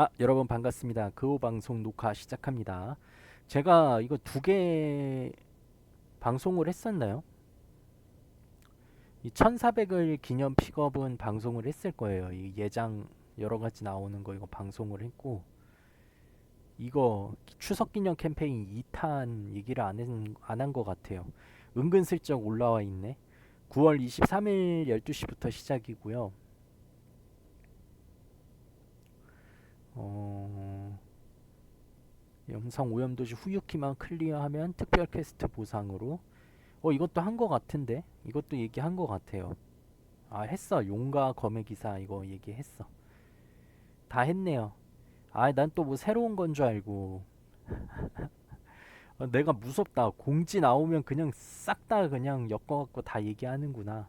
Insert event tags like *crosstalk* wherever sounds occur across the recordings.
아, 여러분 반갑습니다. 그호 방송 녹화 시작합니다. 제가 이거 두 개 방송을 했었나요? 이 1400을 기념 픽업은 방송을 했을 거예요. 이 예장 여러 가지 나오는 거 이거 방송을 했고 이거 추석 기념 캠페인 2탄 얘기를 안한 것 같아요. 은근슬쩍 올라와 있네. 9월 23일 12시부터 시작이고요. 어, 영상 오염도시 후유키만 클리어하면 특별 퀘스트 보상으로. 어 이것도 한 거 같은데? 이것도 얘기한 거 같아요. 아 했어. 용과 검의 기사 이거 얘기했어. 다 했네요. 아 난 또 뭐 새로운 건 줄 알고. *laughs* 어, 내가 무섭다. 공지 나오면 그냥 싹 다 그냥 엮어갖고 다 얘기하는구나.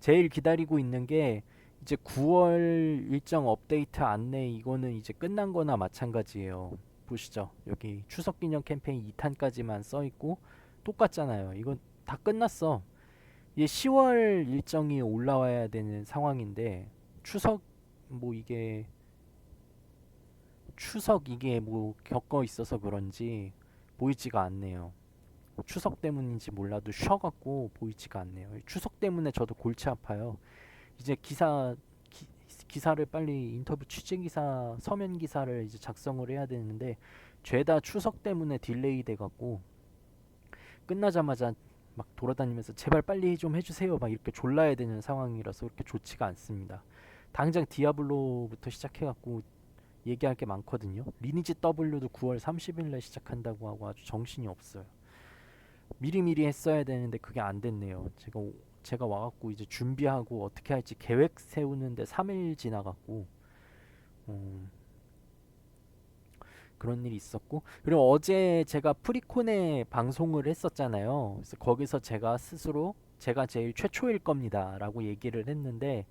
제일 기다리고 있는 게 이제 9월 일정 업데이트 안내 이거는 이제 끝난 거나 마찬가지예요. 보시죠. 여기 추석 기념 캠페인 2탄까지만 써 있고 똑같잖아요. 이건 다 끝났어. 이게 10월 일정이 올라와야 되는 상황인데 추석 뭐 이게 추석 이게 뭐 겪어 있어서 그런지 보이지가 않네요. 추석 때문인지 몰라도 쉬어갖고 보이지가 않네요. 추석 때문에 저도 골치 아파요. 이제 기사 기, 기사를 빨리 인터뷰 취재 기사 서면 기사를 이제 작성을 해야 되는데 죄다 추석 때문에 딜레이 돼 갖고 끝나자마자 막 돌아다니면서 제발 빨리 좀 해주세요 막 이렇게 졸라야 되는 상황이라서 그렇게 좋지가 않습니다. 당장 디아블로부터 시작해 갖고 얘기할 게 많거든요. 리니지 W도 9월 30일날 시작한다고 하고 아주 정신이 없어요. 미리미리 했어야 되는데 그게 안 됐네요. 제가 제가 와갖고 이제 준비하고 어떻게 할지 계획 세우는데 3일 지나갔고 음, 그런 일이 있었고 그리고 어제 제가 프리콘에 방송을 했었잖아요. 그래서 거기서 제가 스스로 제가 제일 최초일 겁니다 라고 얘기를 했는데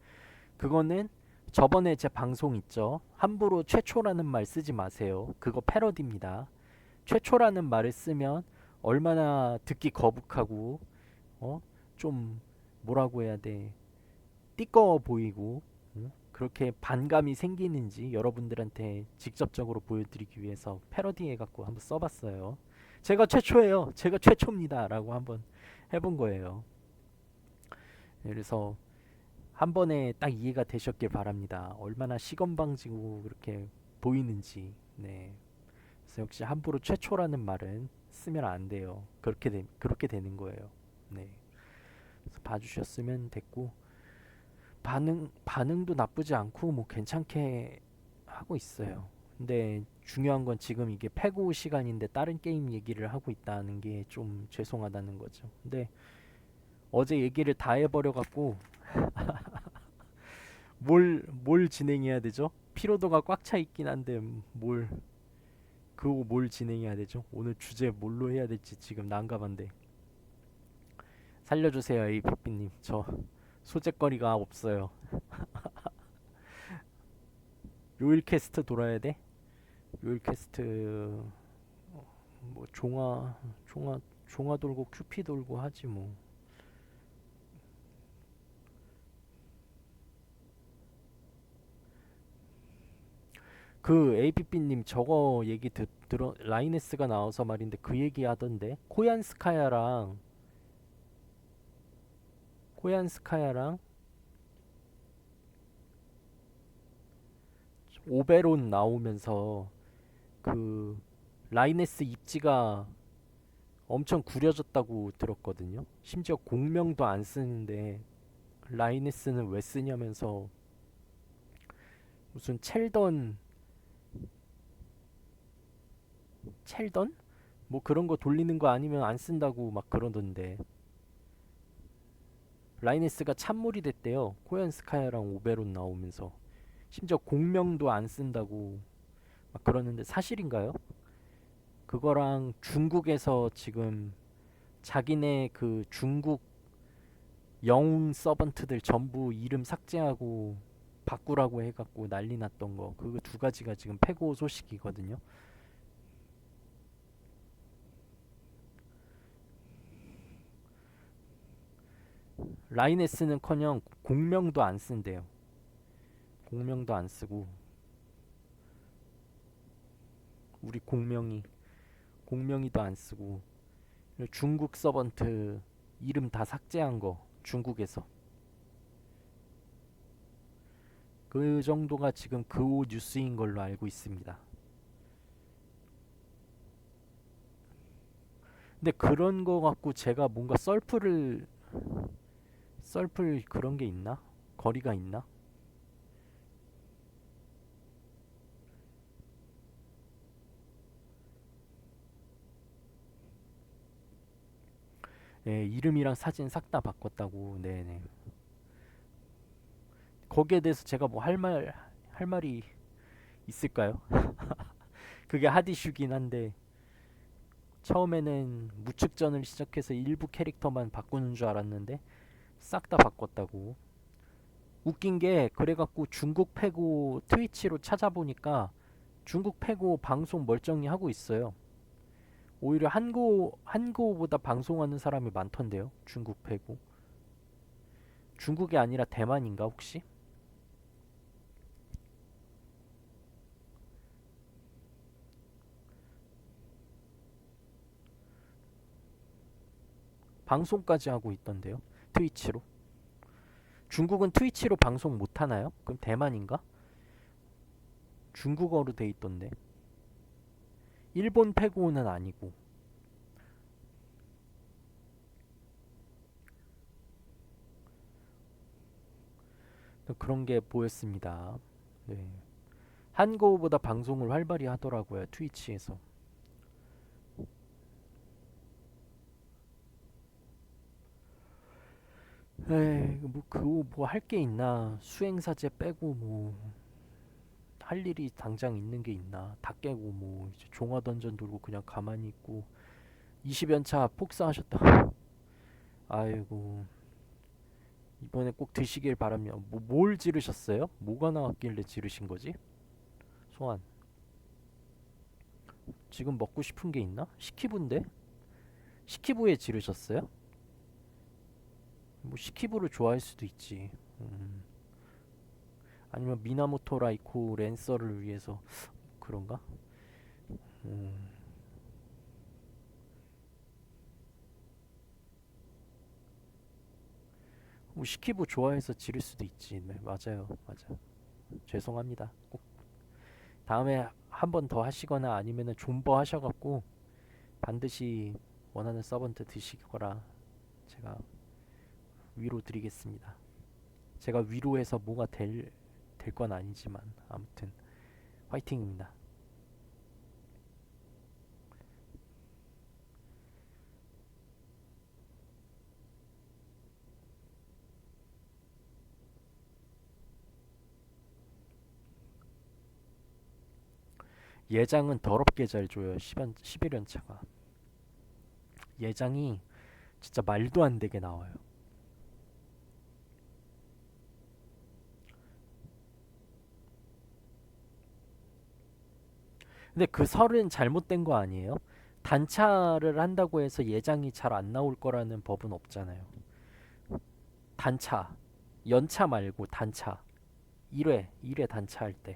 그거는 저번에 제 방송 있죠. 함부로 최초라는 말 쓰지 마세요. 그거 패러디입니다. 최초라는 말을 쓰면 얼마나 듣기 거북하고 어? 좀 뭐라고 해야 돼 띠꺼워 보이고 응? 그렇게 반감이 생기는지 여러분들한테 직접적으로 보여드리기 위해서 패러디해 갖고 한번 써봤어요. 제가 최초예요. 제가 최초입니다라고 한번 해본 거예요. 그래서 한 번에 딱 이해가 되셨길 바랍니다. 얼마나 시건방지고 그렇게 보이는지. 네. 그래서 역시 함부로 최초라는 말은 쓰면 안 돼요. 그렇게 되, 그렇게 되는 거예요. 네. 봐주셨으면 됐고 반응 반응도 나쁘지 않고 뭐 괜찮게 하고 있어요. 근데 중요한 건 지금 이게 패고 시간인데 다른 게임 얘기를 하고 있다는 게 좀 죄송하다는 거죠. 근데 어제 얘기를 다 해버려 갖고 *laughs* 뭘 뭘 진행해야 되죠? 피로도가 꽉 차 있긴 한데 뭘 그거 뭘 진행해야 되죠? 오늘 주제 뭘로 해야 될지 지금 난감한데. 살려주세요 에이피피님 저 소재거리가 없어요 *laughs* 요일 캐스트 돌아야 돼? 요일 캐스트 뭐 종아 종아 종아 돌고 큐피 돌고 하지 뭐. 그 APP님 저거 얘기 듣, 들어 라이네스가 나와서 말인데 그 얘기 하던데 코얀스카야랑 호얀스카야랑 오베론 나오면서 그 라이네스 입지가 엄청 구려졌다고 들었거든요. 심지어 공명도 안 쓰는데 라이네스는 왜 쓰냐면서 무슨 첼던 첼던 뭐 그런 거 돌리는 거 아니면 안 쓴다고 막 그러던데 라이네스가 찬물이 됐대요. 코얀스카야랑 오베론 나오면서 심지어 공명도 안 쓴다고 막 그러는데 사실인가요? 그거랑 중국에서 지금 자기네 그 중국 영웅 서번트들 전부 이름 삭제하고 바꾸라고 해갖고 난리 났던 거 그 두 가지가 지금 패고 소식이거든요. 라인에쓰는커녕 공명도 안 쓴대요. 공명도 안 쓰고 우리 공명이 공명이도 안 쓰고 중국 서번트 이름 다 삭제한 거 중국에서 그 정도가 지금 그오 뉴스인 걸로 알고 있습니다. 근데 그런 거 갖고 제가 뭔가 썰풀을 썰풀 그런 게 있나? 거리가 있나? 예, 이름이랑 사진 싹 다 바꿨다고. 네네. 거기에 대해서 제가 뭐 할 말, 할 말이 있을까요? *laughs* 그게 핫이슈긴 한데, 처음에는 무측전을 시작해서 일부 캐릭터만 바꾸는 줄 알았는데, 싹 다 바꿨다고. 웃긴 게, 그래갖고 중국 패고 트위치로 찾아보니까, 중국 패고 방송 멀쩡히 하고 있어요. 오히려 한국 한국보다 방송하는 사람이 많던데요. 중국 패고. 중국이 아니라 대만인가 혹시? 방송까지 하고 있던데요. 트위치로. 중국은 트위치로 방송 못 하나요? 그럼 대만인가? 중국어로 돼 있던데. 일본 패고는 아니고. 그런 게 보였습니다. 네. 한국보다 방송을 활발히 하더라고요. 트위치에서. 에이, 뭐 그거 뭐할 게 있나? 수행사제 빼고 뭐 할 일이 당장 있는 게 있나? 다 깨고 뭐 이제 종화 던전 돌고 그냥 가만히 있고 20연차 폭사하셨다. 아이고 이번에 꼭 드시길 바랍니다. 뭐, 뭘 지르셨어요? 뭐가 나왔길래 지르신 거지? 소환. 지금 먹고 싶은 게 있나? 시키부인데? 시키부에 지르셨어요? 뭐 시키부를 좋아할 수도 있지. 음. 아니면 미나모토 라이코 랜서를 위해서 그런가? 음. 뭐 시키부 좋아해서 지를 수도 있지. 네, 맞아요. 맞아. 죄송합니다. 꼭 다음에 한 번 더 하시거나 아니면은 존버 하셔갖고 반드시 원하는 서번트 드시거라 제가 위로 드리겠습니다. 제가 위로해서 뭐가 될 될 건 아니지만 아무튼 화이팅입니다. 예장은 더럽게 잘 줘요. 10연, 11연차가. 예장이 진짜 말도 안 되게 나와요. 근데 그 설은 잘못된 거 아니에요? 단차를 한다고 해서 예장이 잘 안 나올 거라는 법은 없잖아요. 단차, 연차 말고 단차. 1회, 1회 단차 할 때.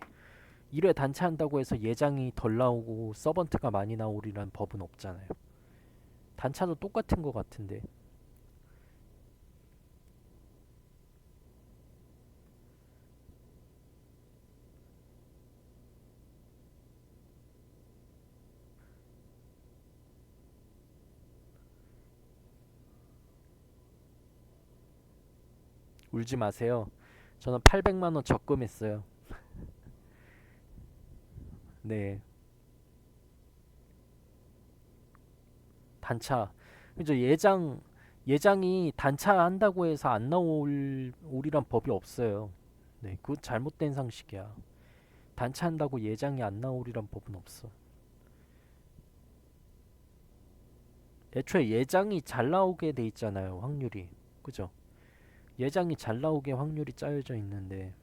1회 단차 한다고 해서 예장이 덜 나오고 서번트가 많이 나오리란 법은 없잖아요. 단차도 똑같은 거 같은데. 울지 마세요. 저는 800만 원 적금했어요. *laughs* 네. 단차. 그죠? 예장 예장이 단차 한다고 해서 안 나올 오리란 법이 없어요. 네, 그건 잘못된 상식이야. 단차 한다고 예장이 안 나오리란 법은 없어. 애초에 예장이 잘 나오게 돼 있잖아요, 확률이. 그죠? 예장이 잘 나오게 확률이 짜여져 있는데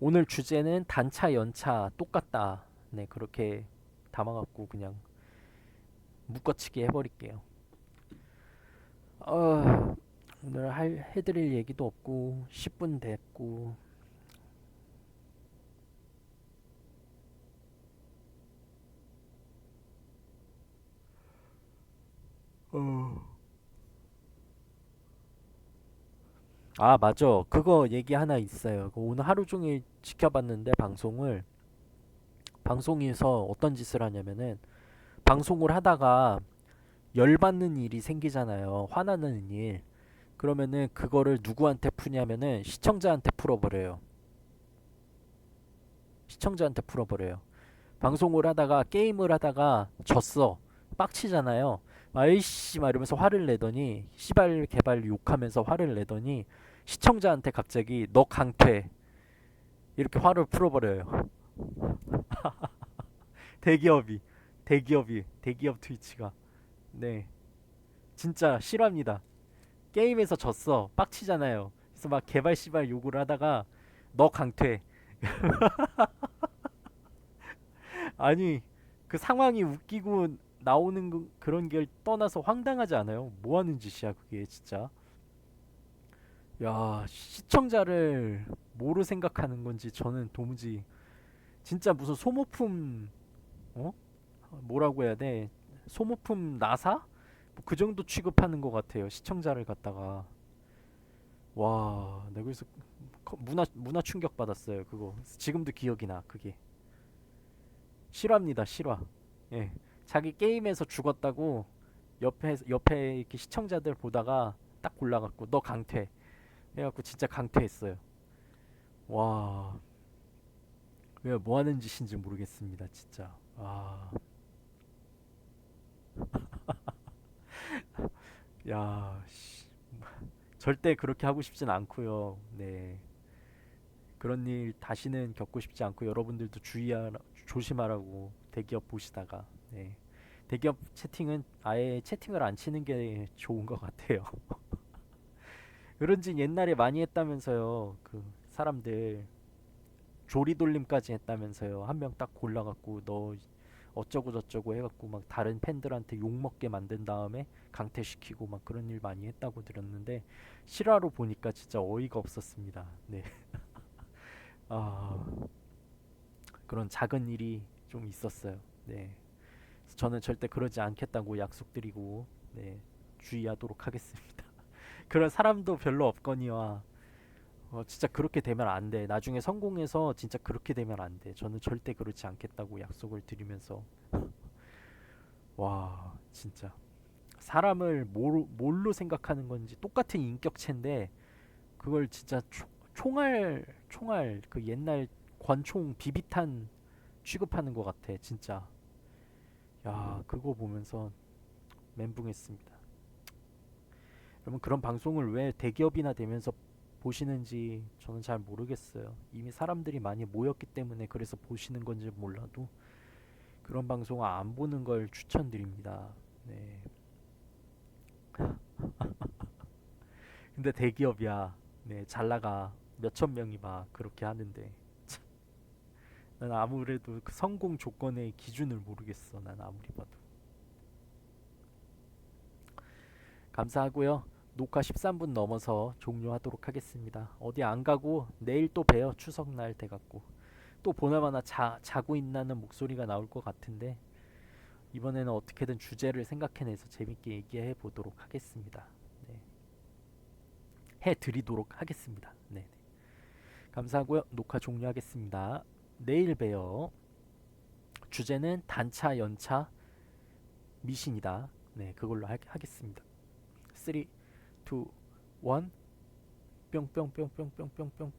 오늘 주제는 단차 연차 똑같다. 네, 그렇게 담아갖고 그냥 묶어치기 해버릴게요. 어, 오늘 할 해드릴 얘기도 없고 10분 됐고 아 맞아 그거 얘기 하나 있어요. 그 오늘 하루 종일 지켜봤는데 방송을 방송에서 어떤 짓을 하냐면은 방송을 하다가 열받는 일이 생기잖아요. 화나는 일. 그러면은 그거를 누구한테 푸냐면은 시청자한테 풀어버려요. 시청자한테 풀어버려요. 방송을 하다가 게임을 하다가 졌어. 빡치잖아요. 아이씨 막 이러면서 화를 내더니 시발 개발 욕하면서 화를 내더니 시청자한테 갑자기 너 강퇴 이렇게 화를 풀어버려요. *laughs* 대기업이 대기업이 대기업 트위치가 네 진짜 싫어합니다. 게임에서 졌어. 빡치잖아요. 그래서 막 개발 씨발 욕을 하다가 너 강퇴. *laughs* 아니 그 상황이 웃기고 나오는 그, 그런 걸 떠나서 황당하지 않아요? 뭐 하는 짓이야 그게 진짜? 야 시청자를 뭐로 생각하는 건지 저는 도무지 진짜 무슨 소모품 어? 뭐라고 해야 돼? 소모품 나사 뭐 그 정도 취급하는 것 같아요 시청자를 갖다가. 와 내가 그래서 커- 문화 문화 충격 받았어요 그거. 지금도 기억이 나 그게. 실화입니다 실화. 예. 자기 게임에서 죽었다고 옆에 옆에 이렇게 시청자들 보다가 딱 골라갖고 너 강퇴. 해갖고 진짜 강퇴했어요. 와. 왜 뭐 하는 짓인지 모르겠습니다 진짜. 아 야, 씨. 절대 그렇게 하고 싶진 않고요. 네. 그런 일 다시는 겪고 싶지 않고 여러분들도 주의하라, 조심하라고 대기업 보시다가 네. 대기업 채팅은 아예 채팅을 안 치는 게 좋은 것 같아요. *laughs* 그런지 옛날에 많이 했다면서요. 그 사람들 조리돌림까지 했다면서요. 한 명 딱 골라갖고 너 어쩌고 저쩌고 해갖고 막 다른 팬들한테 욕 먹게 만든 다음에 강퇴시키고 막 그런 일 많이 했다고 들었는데 실화로 보니까 진짜 어이가 없었습니다. 네. *laughs* 아 그런 작은 일이 좀 있었어요. 네. 저는 절대 그러지 않겠다고 약속드리고 네 주의하도록 하겠습니다. *laughs* 그런 사람도 별로 없거니와 어, 진짜 그렇게 되면 안 돼. 나중에 성공해서 진짜 그렇게 되면 안 돼. 저는 절대 그렇지 않겠다고 약속을 드리면서. *laughs* 와 진짜. 사람을 뭘, 뭘로 생각하는 건지 똑같은 인격체인데 그걸 진짜 초, 총알 총알 그 옛날 권총 비비탄 취급하는 것 같아 진짜. 야 그거 보면서 멘붕했습니다. 여러분 그런 방송을 왜 대기업이나 되면서 보시는지 저는 잘 모르겠어요 이미 사람들이 많이 모였기 때문에 그래서 보시는 건지 몰라도 그런 방송 안 보는 걸 추천드립니다 네 *laughs* 근데 대기업이야. 네, 잘 나가. 몇천 명이 막 그렇게 하는데. 참, *laughs* 난 아무래도 그 성공 조건의 기준을 모르겠어. 난 아무리 봐도. 감사하고요. 녹화 13분 넘어서 종료하도록 하겠습니다. 어디 안 가고 내일 또 봬요. 추석날 돼갖고. 또 보나마나 자, 자고 있나는 목소리가 나올 것 같은데 이번에는 어떻게든 주제를 생각해내서 재밌게 얘기해 보도록 하겠습니다. 네. 해 드리도록 하겠습니다. 네. 네. 감사하고요. 녹화 종료하겠습니다. 내일 봬요. 주제는 단차 연차 미신이다. 네, 그걸로 하, 하겠습니다. 3 2 1 뿅뿅뿅뿅뿅뿅뿅뿅